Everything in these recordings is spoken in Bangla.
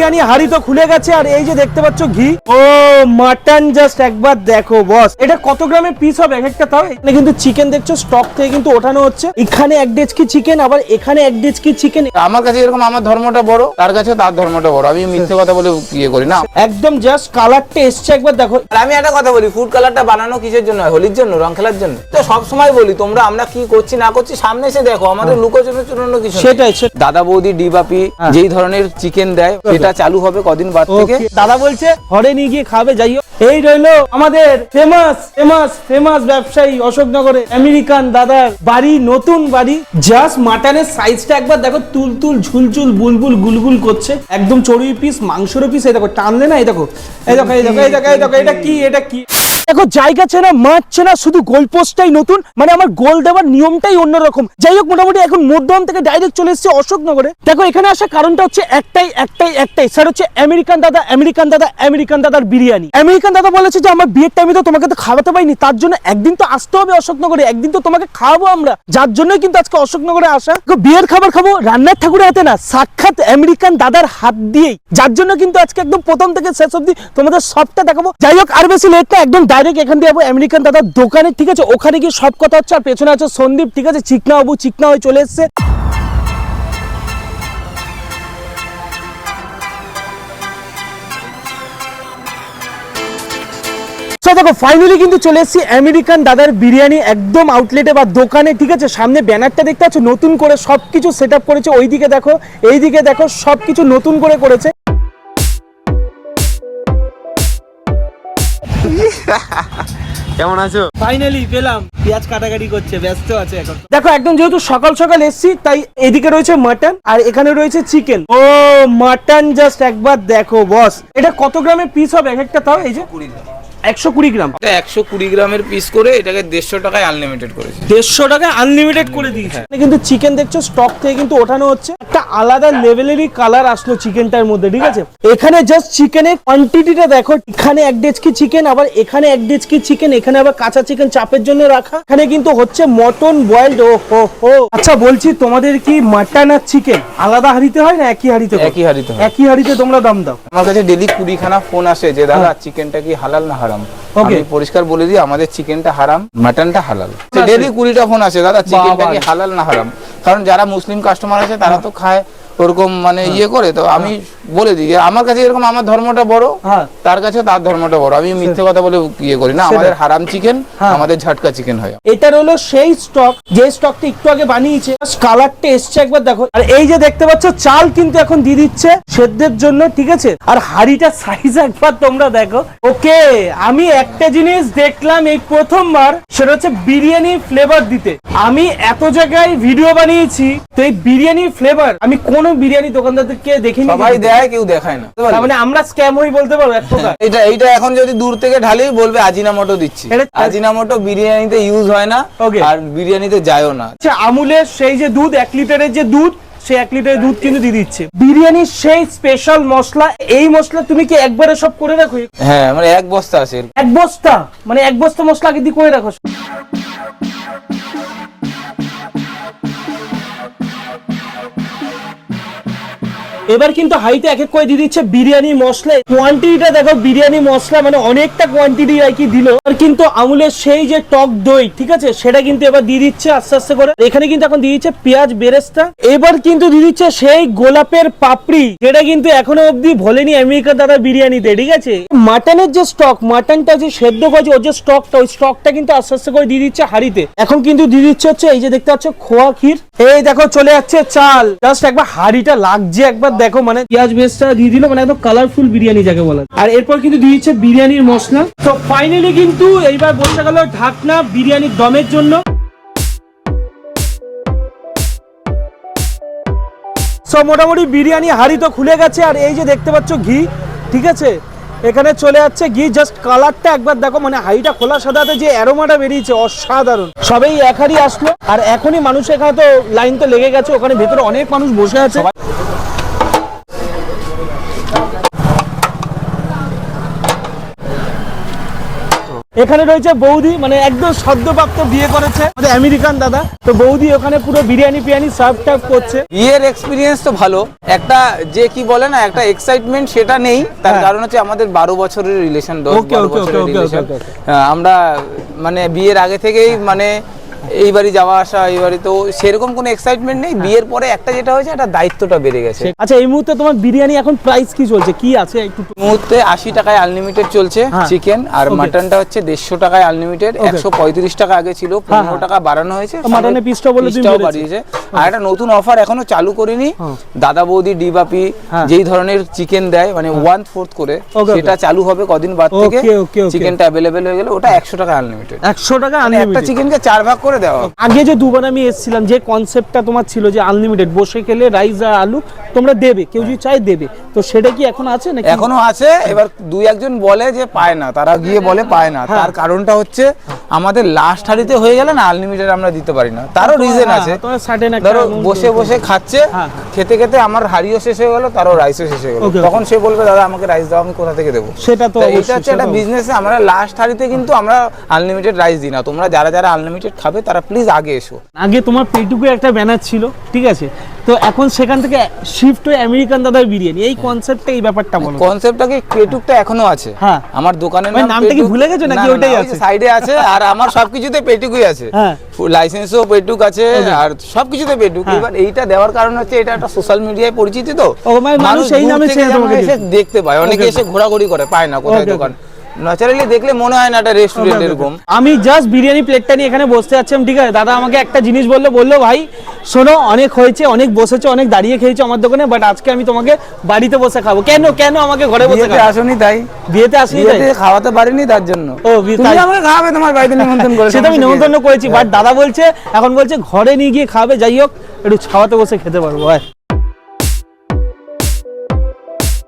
বিরিয়ানি হাড়ি তো খুলে গেছে আর এই যে দেখতে পাচ্ছ ঘি। ও মাটন জাস্ট একবার দেখো বস এটা কত গ্রামের পিস হবে? এক একটা তাও? এখানে কিন্তু চিকেন দেখছ স্টক থেকে কিন্তু ওঠানো হচ্ছে। এখানে এক ডেচকি চিকেন আবার এখানে এক ডেচকি চিকেন আমার কাছে এরকম আমার ধর্মটা বড় তার কাছে তার ধর্মটা বড়। আমি মিথ্যে কথা বলে ইয়ে করি না। একদম জাস্ট কালারটা এসছে একবার দেখো। আর আমি একটা কথা বলি ফুড কালারটা বানানো কিসের জন্য হয়? হোলির জন্য রং খেলার জন্য? তো সব সময় বলি তোমরা আমরা কি করছি না করছি সামনে এসে দেখো আমাদের লুকোচুরের জন্য কিছু সেটাই দাদা বৌদি ডিবাপি হ্যাঁ। যেই ধরনের চিকেন দেয় সেটা চালু হবে কদিন বাদ থেকে। দাদা বলছে হরে নিয়ে গিয়ে খাবে যাই হোক। এই রইল আমাদের ফেমাস ফেমাস ফেমাস ব্যবসায়ী অশোকনগরে আমেরিকান দাদার বাড়ি নতুন বাড়ি। জাস্ট মাটনের সাইজটা একবার দেখো তুল তুল ঝুলঝুল বুলবুল গুলগুল করছে। একদম চড়ুই পিস মাংসর পিস এই দেখো টানলে না এই দেখো এই দেখো এই দেখো এই দেখো এই দেখো এটা কি এটা কি? দেখো, জায়গা চেনা, মাঠ চেনা, শুধু গোল পোস্টটাই নতুন মানে আমার গোল দেওয়ার নিয়মটাই অন্যরকম। যাই হোক, মোটামুটি এখন মধ্যম থেকে ডাইরেক্ট চলে এসেছে অশোকনগরে। দেখো, এখানে আসার কারণটা হচ্ছে একটাই একটাই একটাই। স্যার হচ্ছে আমেরিকান দাদা আমেরিকান দাদা, আমেরিকান দাদার বিরিয়ানি। আমেরিকান দাদা বলেছে যে, আমার বিয়ের টাইমে তো তোমাকে তো খাওয়াতে পারিনি। তার জন্য একদিন তো আসতে হবে অশোকনগরে, একদিন তো তোমাকে খাওয়াবো আমরা। যার জন্যই কিন্তু আজকে অশোকনগরে আসা। বিয়ের খাবার খাব রান্নার ঠাকুরের হাতে না, সাক্ষাৎ আমেরিকান দাদার হাত দিয়েই। যার জন্য কিন্তু আজকে একদম প্রথম থেকে শেষ অব্দি তোমাদের সবটা দেখাবো। যাই হোক, আর বেশি লেট না, একদম ডাইরেক্ট এখান দিয়ে যাব আমেরিকান দাদার দোকানে, ঠিক আছে? ওখানে গিয়ে সব কথা হচ্ছে, আর পেছনে আছে সন্দীপ, ঠিক আছে? চিকনা বাবু, চিকনা হয়ে চলে এসছে। দেখো ফাইনালি কিন্তু চলে এসেছি আমেরিকান দাদার বিরিয়ানি একদম আউটলেটে বা দোকানে, ঠিক আছে? সামনে ব্যানারটা দেখতে পাচ্ছ, নতুন করে সবকিছু সেট আপ করেছে। ওইদিকে দেখো, এইদিকে দেখো, সবকিছু নতুন করে করেছে। কেমন আছো? ফাইনালি পেলাম। পেঁয়াজ কাটাকাটি করছে ব্যস্ত আছে এখন। দেখো একদম যেহেতু সকাল সকাল এসছি তাই এদিকে রয়েছে মাটন আর এখানে রয়েছে চিকেন ও মাটন জাস্ট একবার দেখো বস এটা কত গ্রামের পিস হবে? এক একটা তাও এই যে? একশো কুড়ি গ্রাম। একশো কুড়ি গ্রামের পিস করে এটাকে দেড়শো টাকায় আনলিমিটেড করেছে। দেড়শো টাকা আনলিমিটেড করে দিয়েছে। কিন্তু চিকেন দেখছ স্টক থেকে কিন্তু ওঠানো হচ্ছে। একটা আলাদা লেভেলেরই কালার আসলো চিকেনটার মধ্যে ঠিক আছে? এখানে জাস্ট চিকেনের কোয়ান্টিটিটা দেখো এখানে এক ডেচকি চিকেন আবার এখানে এক ডেচকি চিকেন এখানে আবার কাঁচা চিকেন চাপের জন্য রাখা। এখানে কিন্তু হচ্ছে মটন বয়েলড ও হো হো। আচ্ছা বলছি তোমাদের কি মাটন আর চিকেন আলাদা হাড়িতে হয় না একই হাড়িতে একই হাড়িতে হয়। একই হাড়িতে তোমরা দাম দাও। আমার কাছে ডেলি কুড়িখানা ফোন আসে যে দাদা চিকেনটা কি হালাল না হারাম? Okay. ওকে পরিষ্কার বলে দিই আমাদের চিকেনটা হারাম মাটনটা হালাল। ডেলি কুড়িটা ফোন আছে দাদা চিকেনটা কি হালাল না হারাম? কারণ যারা মুসলিম কাস্টমার আছে তারা তো খায় ওরকম মানে ইয়ে করে তো আমি বলে দিই আমার কাছে এরকম আমার ধর্মটা বড় হ্যাঁ। তার কাছে তার ধর্মটা বড়। আমি মিথ্যে কথা বলে ইয়ে করি না আমাদের হারাম চিকেন হ্যাঁ। আমাদের ঝাটকা চিকেন হয়। এটার হলো সেই স্টক যে স্টকটা একটু আগে বানিয়েছে কালারটা এসছে একবার দেখো। আর এই যে দেখতে পাচ্ছ চাল কিন্তু এখন দিয়ে দিচ্ছে সেদ্ধের জন্য ঠিক আছে? আর হাড়িটা সাইজ একবার তোমরা দেখো। ওকে আমি একটা জিনিস দেখলাম এই প্রথমবার সেটা হচ্ছে বিরিয়ানি ফ্লেভার দিতে। আমি এত জায়গায় ভিডিও বানিয়েছি তো এই বিরিয়ানি ফ্লেভার আমি কোনো বিরিয়ানি দোকানদারকে দেখিনি সবাই দেয় কেউ দেখায় না। মানে আমরা স্ক্যাম হই বলতে পারব এক প্রকার। এটা এইটা এখন যদি দূর থেকে ঢালি বলবে আজিনামোটো দিচ্ছি। এটা- আজিনামোটো বিরিয়ানিতে ইউজ হয় না. আর বিরিয়ানিতে যায়ও না। আচ্ছা আমুলের সেই যে দুধ এক লিটারের যে দুধ সেই এক লিটারের দুধ কিন্তু দিয়ে দিচ্ছে। বিরিয়ানির সেই স্পেশাল মশলা এই মশলা তুমি কি একবারে সব করে রাখো? হ্যাঁ মানে এক বস্তা আছে। এক বস্তা? মানে এক বস্তা মশলা আগে দিয়ে করে রাখো। এবার কিন্তু হাইতে এক এক করে দিয়ে দিচ্ছে বিরিয়ানি মশলা। কোয়ান্টিটিটা দেখো, বিরিয়ানি মশলা মানে অনেকটা কোয়ান্টিটি আর কি দিল। আর কিন্তু আমুলের সেই যে টক দই, ঠিক আছে, সেটা কিন্তু এবার দিয়ে দিচ্ছে আস্তে আস্তে করে। এখানে কিন্তু এখন দিয়ে দিচ্ছে পেঁয়াজ বেরেস্তা। এবার কিন্তু দিয়ে দিচ্ছে সেই গোলাপের পাপড়ি, যেটা কিন্তু এখনও অবধি ভোলেনি আমেরিকার দাদা বিরিয়ানিতে, ঠিক আছে? মাটনের যে স্টক মাটনটা যে সেদ্ধ করেছে ওর যে স্টকটা ওই স্টকটা কিন্তু আস্তে আস্তে করে দিয়ে দিচ্ছে হাড়িতে। এখন কিন্তু দিয়ে দিচ্ছে হচ্ছে, এই যে দেখতে পাচ্ছ, খোয়া ক্ষীর। এই দেখো, চলে যাচ্ছে চাল। জাস্ট একবার হাড়িটা লাগছে একবার দেখো মানে পেঁয়াজ বেসটা দিয়ে দিল মানে একদম কালারফুল বিরিয়ানি যাকে বলা। আর এরপর কিন্তু দিয়ে দিচ্ছে বিরিয়ানির মশলা। তো ফাইনালি কিন্তু এইবার বসে গেল ঢাকনা বিরিয়ানির দমের জন্য। সব মোটামুটি বিরিয়ানি হাড়ি তো খুলে গেছে, আর এই যে দেখতে পাচ্ছ ঘি, ঠিক আছে? এখানে চলে যাচ্ছে ঘি জাস্ট কালারটা একবার দেখো মানে হাড়িটা খোলা সাথে যে অ্যারোমাটা বেরিয়েছে, অসাধারণ। সবাই এক হাড়ি আসলো, আর এখনই মানুষ এখানে তো লাইন তো লেগে গেছে, ওখানে ভেতরে অনেক মানুষ বসে আছে। এখানে রয়েছে বৌদি মানে একদম সদ্যপ্রাপ্ত বিয়ে করেছে। আমাদের আমেরিকান দাদা। তো বৌদি ওখানে পুরো বিরিয়ানি ফিরিয়ানি সার্ভ টার্ভ করছে। বিয়ের এক্সপিরিয়েন্স তো ভালো। একটা যে কি বলে না একটা এক্সাইটমেন্ট সেটা নেই। তার হ্যাঁ। কারণ হচ্ছে আমাদের বারো বছরের রিলেশন দশ বারো বছরের রিলেশন আমরা মানে বিয়ের আগে থেকেই মানে এই বাড়ি যাওয়া আসা এই বাড়ি তো সেরকম কোনো এক্সাইটমেন্ট নেই হ্যাঁ। বিয়ের পরে একটা যেটা হয়েছে একটা দায়িত্বটা বেড়ে গেছে আচ্ছা এই মুহূর্তে তোমার বিরিয়ানি এখন প্রাইস কি চলছে কি আছে একটু মুহূর্তে আশি টাকায় আনলিমিটেড চলছে হ্যাঁ। চিকেন আর মাটনটা হচ্ছে দেড়শো টাকায় আনলিমিটেড. একশো পঁয়ত্রিশ টাকা আগে ছিল পনেরো হ্যাঁ। টাকা বাড়ানো হয়েছে মাটনের piece টা বলে পিসটাও বাড়িয়েছে আর একটা নতুন অফার এখনও চালু করিনি হ্যাঁ। দাদা বৌদি ডিবাপি হ্যাঁ। যেই ধরনের চিকেন দেয় মানে ওয়ান ফোর্থ করে সেটা চালু হবে কদিন বাদ থেকে. চিকেনটা অ্যাভেলেবেল হয়ে গেলে ওটা একশো টাকা আনলিমিটেড একশো টাকা একটা চিকেনকে চার ভাগ করে দেওয়া আগে যে দুবার আমি এসেছিলাম যে কনসেপ্টটা তোমার ছিল যে আনলিমিটেড বসে খেলে রাইস আর আলু তোমরা দেবে কেউ যদি চায় দেবে। তো সেটা কি এখন আছে নাকি? এখনও আছে। এবার দুই একজন বলে যে পায় না তারা গিয়ে বলে পায় না। হ্যাঁ। তার কারণটা হচ্ছে আমাদের লাস্ট হাড়িতে হয়ে গেলে না আনলিমিটেড আমরা দিতে পারি না। তারও রিজন হ্যাঁ, আছে। ধরো বসে বসে খাচ্ছে হ্যাঁ। খেতে খেতে আমার হাড়িও শেষ হয়ে গেল তারও রাইসও শেষ হয়ে গেল. তখন সে বলবে দাদা আমাকে রাইস দাও আমি কোথা থেকে দেবো? সেটা তো এটা হচ্ছে একটা বিজনেসে আমরা লাস্ট হাড়িতে কিন্তু আমরা আনলিমিটেড রাইস দিই না। তোমরা যারা যারা আনলিমিটেড খাবে তারা প্লিজ আগে এসো। আগে তোমার পেটুকু একটা ব্যানার ছিল ঠিক আছে? তো এখন সেখান থেকে শিফট হয়ে আমেরিকান দাদার বিরিয়ানি এই কনসেপ্টটা এই ব্যাপারটা বলো। কনসেপ্টটাকে পেটুকটা এখনও আছে। হ্যাঁ। আমার দোকানের মানে নাম নামটা কি ভুলে গেছো নাকি? না, না, ওটাই না, ওই আছে? সাইডে আছে আর আমার সবকিছুতে পেটুকুই আছে। হ্যাঁ। লাইসেন্সও পেটুক আছে আর সবকিছুতে পেটুক। হ্যাঁ। এবার এইটা দেওয়ার কারণ হচ্ছে এটা একটা সোশ্যাল মিডিয়ায় পরিচিতি তো। ও, মানে মানুষ এই নামে চেনে তোমাকে দেখতে পায়। অনেকে এসে ঘোরাঘুরি করে পায় না কোথায় দোকান। ন্যাচারালি দেখলে মনে হয় না একটা রেস্টুরেন্ট এরকম। আমি জাস্ট বিরিয়ানি প্লেটটা নিয়ে এখানে বসতে যাচ্ছিলাম ঠিক আছে। দাদা আমাকে একটা জিনিস বলল বলল ভাই শোনো অনেক হয়েছে অনেক বসেছে অনেক দাঁড়িয়ে খেয়েছো আমার দোকানে বাট আজকে আমি তোমাকে বাড়িতে বসে খাব। কেন কেন আমাকে ঘরে বসে বিয়েতে খাব? আসনি তাই। বিয়েতে আসি বিয়েতে খাওয়াতে পারিনি তার জন্য। ও, তুমি আমাকে খাওয়াবে তোমার বাড়িতে নিমন্ত্রণ করে সেটা আমি আছে? করেছি বাট দাদা বলছে এখন বলছে ঘরে নিয়ে গিয়ে খাবে যাই হোক একটু ছাওয়াতে বসে খেতে পারব ভাই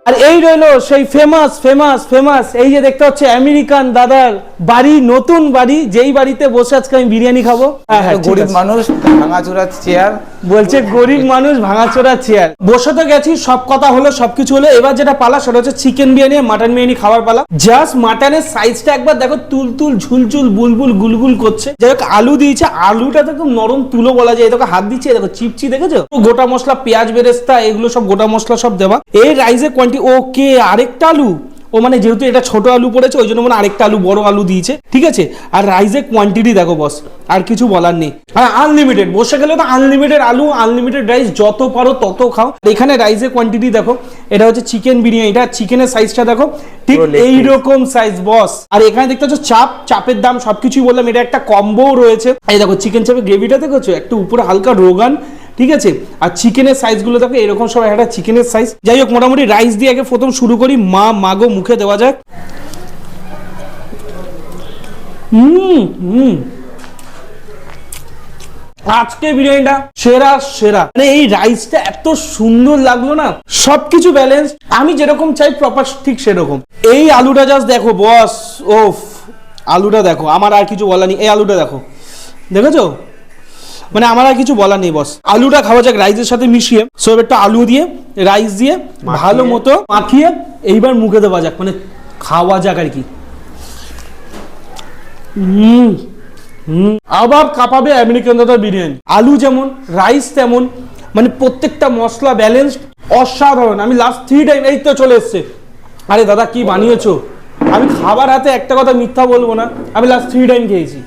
আর এই রইল সেই ফেমাস ফেমাস ফেমাস এই যে দেখতে হচ্ছে আমেরিকান দাদার বাড়ি নতুন বাড়ি যেই বাড়িতে বসে আজকে আমি বিরিয়ানি খাব। হ্যাঁ হ্যাঁ গরিব। মানুষ ভাঙাচুরা চেয়ার বলছে গরিব মানুষ ভাঙাচোরা চেয়ার বসে তো গেছি সব কথা হলো সবকিছু হলো। এবার যেটা পালা সেটা হচ্ছে চিকেন বিরিয়ানি মাটন বিরিয়ানি খাওয়ার পালা। জাস্ট মাটনের সাইজটা একবার দেখো তুল তুল ঝুলঝুল বুলবুল গুলগুল করছে। যাই হোক আলু দিয়েছে। আলুটা তো একদম নরম তুলো বলা যায়। দেখো হাত দিচ্ছে দেখো চিপচি দেখেছ? গোটা মশলা পেঁয়াজ বেরেস্তা এগুলো সব গোটা মশলা সব দেওয়া। এই রাইসের কোয়ান্টি ওকে আরেকটা আলু? ও মানে যেহেতু এটা ছোট আলু পড়েছে ওই জন্য মানে আরেকটা আলু বড় আলু দিয়েছে। ঠিক আছে? আর রাইসের কোয়ান্টিটি দেখো বস আর কিছু বলার নেই। আর আনলিমিটেড বসে গেলে তো আনলিমিটেড আলু আনলিমিটেড রাইস যত পারো তত খাও। এখানে রাইসের কোয়ান্টিটি দেখো এটা হচ্ছে চিকেন বিরিয়ানি এটা চিকেনের সাইজটা দেখো ঠিক piece। এইরকম সাইজ বস আর এখানে দেখতে পাচ্ছ চাপ চাপের দাম সবকিছুই বললাম এটা একটা কম্বো রয়েছে। এই দেখো চিকেন চাপের গ্রেভিটা দেখেছ? একটু উপরে হালকা রোগান ঠিক আছে? আর চিকেনের সাইজগুলো দেখো, এরকম সব একটা চিকেনের সাইজ যাই হোক, মোটামুটি রাইস দিয়ে আগে প্রথম শুরু করি। মা মাগো মুখে দেওয়া যাক। হুম হুম। আজকে বিরিয়ানিটা সেরা সেরা। মানে এই রাইসটা এত সুন্দর লাগল না? সবকিছু ব্যালেন্স আমি যেরকম চাই প্রপার ঠিক সেরকম। এই আলুটা জাস্ট দেখো বস ওফ আলুটা দেখো, আমার আর কিছু বলার নেই। এই আলুটা দেখো। দেখেছ? মানে আমার আর কিছু বলার নেই বস আলুটা খাওয়া যাক রাইসের সাথে মিশিয়ে। সব একটু আলু দিয়ে রাইস দিয়ে ভালো মতো মাখিয়ে এইবার মুখে দেওয়া যাক মানে খাওয়া যাক আর কি। হুম হুম। আবার কাঁপাবে আমেরিকান দাদা বিরিয়ানি। আলু যেমন রাইস তেমন মানে প্রত্যেকটা মশলা ব্যালেন্সড অসাধারণ। আমি লাস্ট থ্রি টাইম এই তো চলে এসছে। আরে দাদা কি বানিয়েছো? আমি খাবার হাতে একটা কথা মিথ্যা বলব না। আমি লাস্ট থ্রি টাইম খেয়েছি।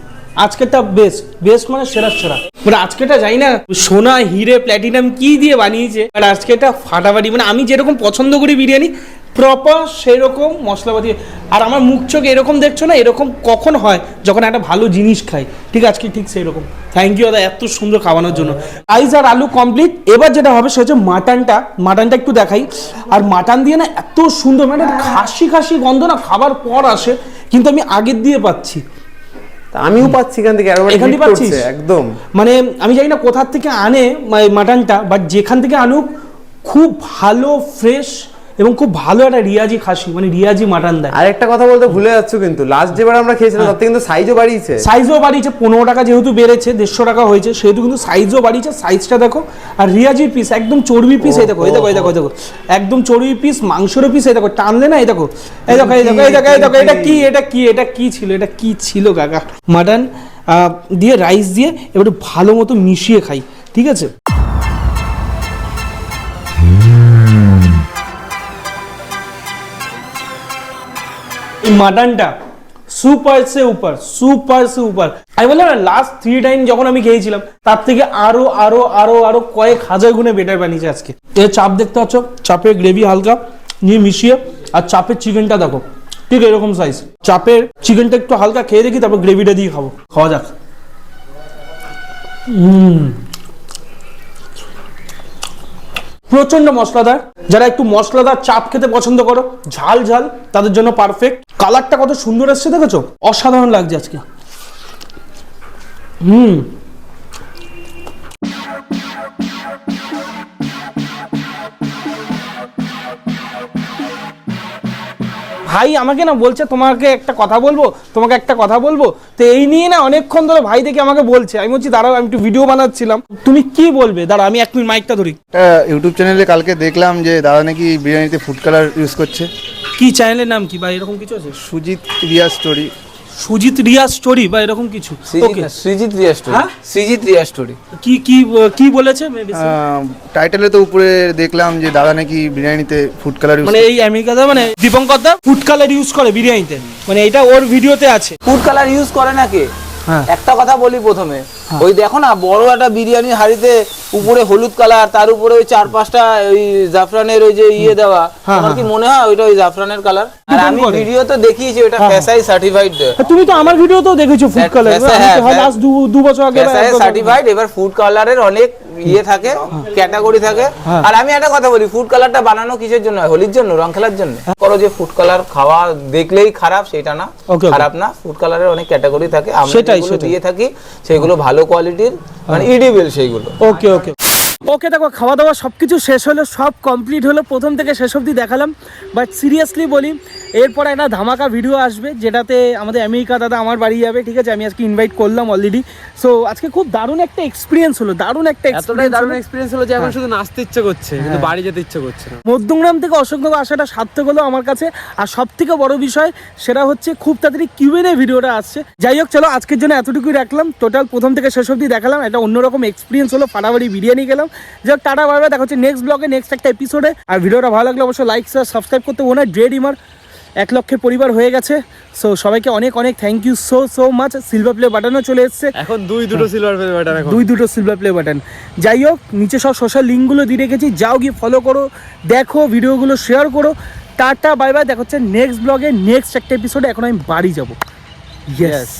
আজকেরটা বেস্ট বেস্ট মানে সেরা সেরা। মানে আজকেটা যাই না, সোনা, হিরে প্ল্যাটিনাম কি দিয়ে বানিয়েছে আর আজকেটা ফাটাফাটি মানে আমি যেরকম পছন্দ করি বিরিয়ানি প্রপার সেরকম মশলাপাতি। আর আমার মুখ চোখ এরকম দেখছ না, এরকম কখন হয়, যখন একটা ভালো জিনিস খাই। ঠিক আজকে ঠিক সেই রকম থ্যাংক ইউ দাদা, এত সুন্দর খাওয়ানোর জন্য। রাইস আর আলু কমপ্লিট এবার যেটা হবে সে হচ্ছে মাটনটা। মাটনটা একটু দেখাই। আর মাটন দিয়ে না এত সুন্দর মানে খাসি খাসি গন্ধ না খাবার পর আসে, কিন্তু আমি আগের দিয়ে পাচ্ছি। আমিও পাচ্ছি এখান থেকে এখান থেকে পাচ্ছি একদম। মানে আমি জানি না কোথার থেকে আনে মাটনটা বাট যেখান থেকে আনুক খুব ভালো ফ্রেশ এবং খুব ভালো একটা রিয়াজি খাসি মানে রিয়াজি মাটন দেয় আর একটা কথা বলতে ভুলে যাচ্ছ কিন্তু লাস্ট যেবার আমরা খেয়েছিলাম থেকে কিন্তু সাইজও বাড়িয়েছে সাইজও বাড়িয়েছে পনেরো টাকা যেহেতু বেড়েছে দেড়শো টাকা হয়েছে সেহেতু কিন্তু সাইজও বাড়িয়েছে সাইজটা দেখো আর রিয়াজির পিস একদম চর্বি পিস এই দেখো এই দেখো এই দেখো দেখো একদম চর্বি পিস মাংসের পিস এই দেখো টানলে না এই দেখো এই দেখো এই দেখো এই দেখো এই দেখো এটা কি এটা কি এটা কি ছিল এটা কি ছিল কাকা মাটন দিয়ে রাইস দিয়ে এবারে ভালো মতো মিশিয়ে খাই ঠিক আছে মাটনটা সুপার সে উপর, সুপার সে উপর। আমি বললাম, না লাস্ট থ্রি টাইম যখন আমি খেয়েছিলাম, তার থেকে আরও আরও আরও আরও কয়েক হাজার গুণে বেটার বানিয়েছে আজকে। এর চাপ দেখতে পাচ্ছ? চাপের গ্রেভি হালকা, নিয়ে মিশিয়ে, আর চাপের চিকেনটা দেখো, ঠিক এরকম সাইজ চাপের চিকেনটা একটু হালকা খেয়ে দেখি, তারপর গ্রেভিটা দিয়ে খাব। খাওয়া যাক। হুম। প্রচণ্ড মশলাদার। যারা একটু মশলাদার চাপ খেতে পছন্দ করো, ঝাল ঝাল, তাদের জন্য পারফেক্ট কালারটা কত সুন্দর এসছে, দেখেছ? অসাধারণ লাগছে আজকে। হুম। ভাই আমাকে না বলছে তোমাকে একটা কথা বলব? তোমাকে একটা কথা বলব? তো এই নিয়ে না অনেকক্ষণ ধরে ভাই দেখে আমাকে বলছে। আমি বলছি দাঁড়াও আমি একটু ভিডিও বানাচ্ছিলাম। তুমি কি বলবে? দাঁড়া আমি এক মিনিট মাইকটা ধরি। ইউটিউব চ্যানেলে কালকে দেখলাম যে দাদা নাকি বিরিয়ানিতে ফুড কালার ইউজ করছে। কি চ্যানেলের নাম কি বা এরকম কিছু আছে? সুজিত রিয়া স্টোরি সুজিত রিয়া স্টোরি বা এরকম কিছু? ওকে সৃজিত রিয়া স্টোরি হ্যাঁ? সৃজিত রিয়া স্টোরি কি কি কি বলেছে? টাইটেলে তো উপরে দেখলাম যে দাদা নাকি বিরিয়ানিতে ফুড কালার ইউজ মানে এই আমেরিকাতে মানে Dipankar da food colour use করে বিরিয়ানিতে। মানে এটা ওর ভিডিওতে আছে। ফুড কালার ইউজ করে নাকি? হ্যাঁ। একটা কথা বলি প্রথমে। ওই দেখো না বড় একটা বিরিয়ানি হাড়িতে উপরে হলুদ কালার তার উপরে ওই চার পাঁচটা ওই জাফরানের ওই যে ইয়ে দেওয়া। হ্যাঁ, আমার কি মনে হয় ওইটা ওই জাফরানের কালার? আর আমি। ভিডিও তো দেখিয়েছি ওটা হ্যাঁ, হ্যাঁ। ফ্যাসাই সার্টিফাইড তুমি তো আমার ভিডিওতেও দেখেছ ফুড কালার হ্যাঁ, লাস্ট দু বছর আগে ফ্যাসাই সার্টিফাইড এবার ফুড কালারের অনেক ইয়ে থাকে ক্যাটাগরি থাকে। হ্যাঁ। আর আমি একটা কথা বলি ফুড কালারটা বানানো কিসের জন্য হয়? হোলির জন্য রং খেলার জন্য? হ্যাঁ। করো যে ফুড কালার খাওয়া দেখলেই খারাপ সেটা না. খারাপ না ফুড কালারের অনেক ক্যাটাগরি থাকে। আমরা সেটাই। দিয়ে থাকি সেগুলো ভালো কোয়ালিটির মানে ইডিবল সেইগুলো। ওকে ওকে ওকে দেখো খাওয়া দাওয়া সব কিছু শেষ হলো সব কমপ্লিট হলো। প্রথম থেকে শেষ অবধি দেখালাম। বাট সিরিয়াসলি বলি এরপর একটা ধামাকা ভিডিও আসবে যেটাতে আমাদের আমেরিকা দাদা আমার বাড়ি যাবে ঠিক আছে? আমি আজকে ইনভাইট করলাম অলরেডি সো আজকে খুব দারুণ একটা এক্সপিরিয়েন্স হলো দারুণ একটা এতটাই দারুণ এক্সপিরিয়েন্স হলো যে এখন শুধু নাচতে ইচ্ছে করছে কিন্তু বাড়ি যেতে ইচ্ছে করছে না। মধ্যমগ্রাম থেকে অসংখ্য আসাটা সার্থক হলো আমার কাছে। আর সব থেকে বড় বিষয় সেটা হচ্ছে খুব তাড়াতাড়ি কিউএনএ ভিডিওটা আসছে। যাই হোক চলো আজকের জন্য এতটুকুই রাখলাম। টোটাল প্রথম থেকে শেষ অবধি দেখালাম। একটা অন্যরকম এক্সপিরিয়েন্স হলো ফাটাফাটি বিরিয়ানি গেলাম যাই টাটা বারবার দেখা হচ্ছে নেক্সট ব্লগে নেক্সট একটা এপিসোডে আর ভিডিওটা ভালো লাগলে অবশ্যই লাইক সাবস্ক্রাইব করতে হয় ড্রেড ইমার এক লক্ষের পরিবার হয়ে গেছে। সো সবাইকে অনেক অনেক thank you so so much silver play বাটনও চলে এসছে। এখন দুই দুটো সিলভার প্লে বাটন এখন। দুই দুটো সিলভার প্লে বাটন যাই হোক নিচে সব সোশ্যাল লিঙ্কগুলো দিয়ে রেখেছি। যাও গিয়ে ফলো করো দেখো ভিডিওগুলো শেয়ার করো। টাটা বাই বাই দেখা হচ্ছে নেক্সট ব্লগে নেক্সট একটা এপিসোডে এখন আমি বাড়ি যাব। ইয়েস